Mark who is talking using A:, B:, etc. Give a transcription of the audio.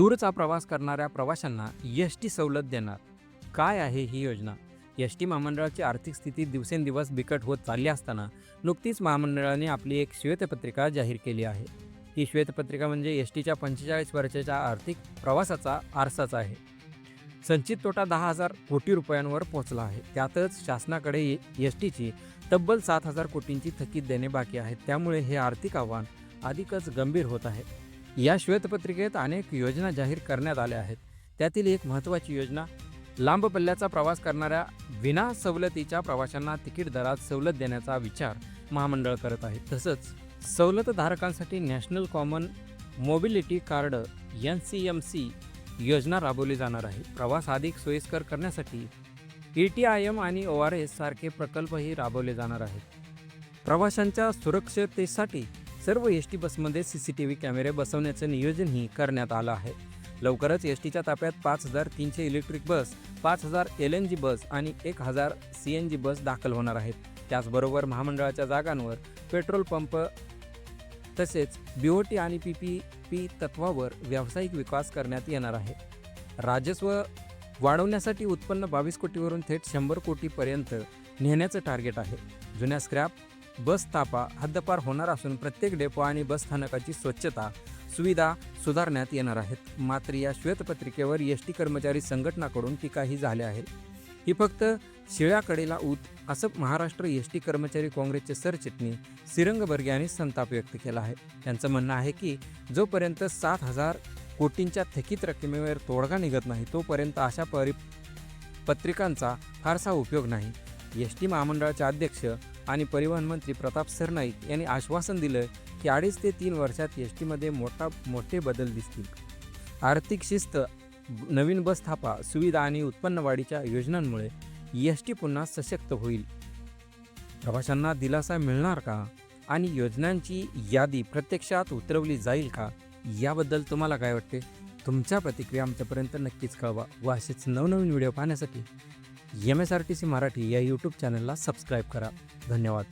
A: दूरचा प्रवास करणाऱ्या प्रवाशांना एस टी सवलत देणार. काय आहे ही योजना? एस टी महामंडळाची आर्थिक स्थिती दिवसेंदिवस बिकट होत चालली असताना नुकतीच महामंडळाने आपली एक श्वेतपत्रिका जाहीर केली आहे. ही श्वेतपत्रिका म्हणजे एस टीच्या पंचेचाळीस वर्षाच्या आर्थिक प्रवासाचा आरसाच आहे. संचित तोटा दहा हजार कोटी रुपयांवर पोहोचला आहे. त्यातच शासनाकडे एस टीची तब्बल सात हजार कोटींची थकीत देणे बाकी आहे. त्यामुळे हे आर्थिक आव्हान अधिकच गंभीर होत आहे. या श्वेतपत्रिकेत अनेक योजना जाहीर करण्यात आल्या आहेत. त्यातील एक महत्त्वाची योजना लांब पल्ल्याचा प्रवास करणाऱ्या विना सवलतीच्या प्रवाशांना तिकीट दरात सवलत देण्याचा विचार महामंडळ करत आहे. तसंच सवलतधारकांसाठी national common mobility card N C M C योजना राबवली जाणार आहे. प्रवास अधिक सोयीस्कर करण्यासाठी ई टी आय एम आणि ओ आर एस सारखे प्रकल्पही राबवले जाणार आहेत. प्रवाशांच्या सुरक्षतेसाठी सर्व एस टी बसमध्ये सी सी टी व्ही कॅमेरे बसवण्याचं नियोजनही करण्यात आलं आहे. लवकरच एस टीच्या ताफ्यात पाच हजार तीनशे इलेक्ट्रिक बस पाच हजार एल एन जी बस आणि एक हजार सी एन जी बस दाखल होणार आहेत. त्याचबरोबर महामंडळाच्या जागांवर पेट्रोल पंप तसेच बी ओ टी आणि पी पी पी तत्वावर व्यावसायिक विकास करण्यात येणार आहे. राजस्व वाढवण्यासाठी उत्पन्न बावीस कोटीवरून थेट शंभर कोटीपर्यंत नेण्याचं टार्गेट आहे. जुन्या स्क्रॅप बस तापा हद्दपार होणार असून प्रत्येक डेपो आणि बस स्थानकाची स्वच्छता सुविधा सुधारण्यात येणार आहेत. मात्र या श्वेतपत्रिकेवर एस टी कर्मचारी संघटनाकडून टीकाही झाल्या आहे ही फक्त शिळ्याकडेला ऊत असं महाराष्ट्र एस टी कर्मचारी काँग्रेसचे सरचिटणीस सिरंग बर्गे यांनी संताप व्यक्त केला आहे. त्यांचं म्हणणं आहे की जोपर्यंत सात हजार कोटींच्या थकीत रकमेवर तोडगा निघत नाही तोपर्यंत अशा परि पत्रिकांचा फारसा उपयोग नाही. एस टी महामंडळाचे अध्यक्ष आणि परिवहन मंत्री प्रताप सरनाईक यांनी आश्वासन दिलं की अडीच ते तीन वर्षात एस टीमध्ये मोठा मोठे बदल दिसतील. आर्थिक शिस्त नवीन बस थापा सुविधा आणि उत्पन्न वाढीच्या योजनांमुळे एस टी पुन्हा सशक्त होईल. प्रवाशांना दिलासा मिळणार का? आणि योजनांची यादी प्रत्यक्षात उतरवली जाईल का? याबद्दल तुम्हाला काय वाटते? तुमच्या प्रतिक्रिया आमच्यापर्यंत नक्कीच कळवा व असेच नवनवीन व्हिडिओ पाहण्यासाठी M S R T C Marathi या यूट्यूब चॅनलला सबस्क्राईब करा. धन्यवाद.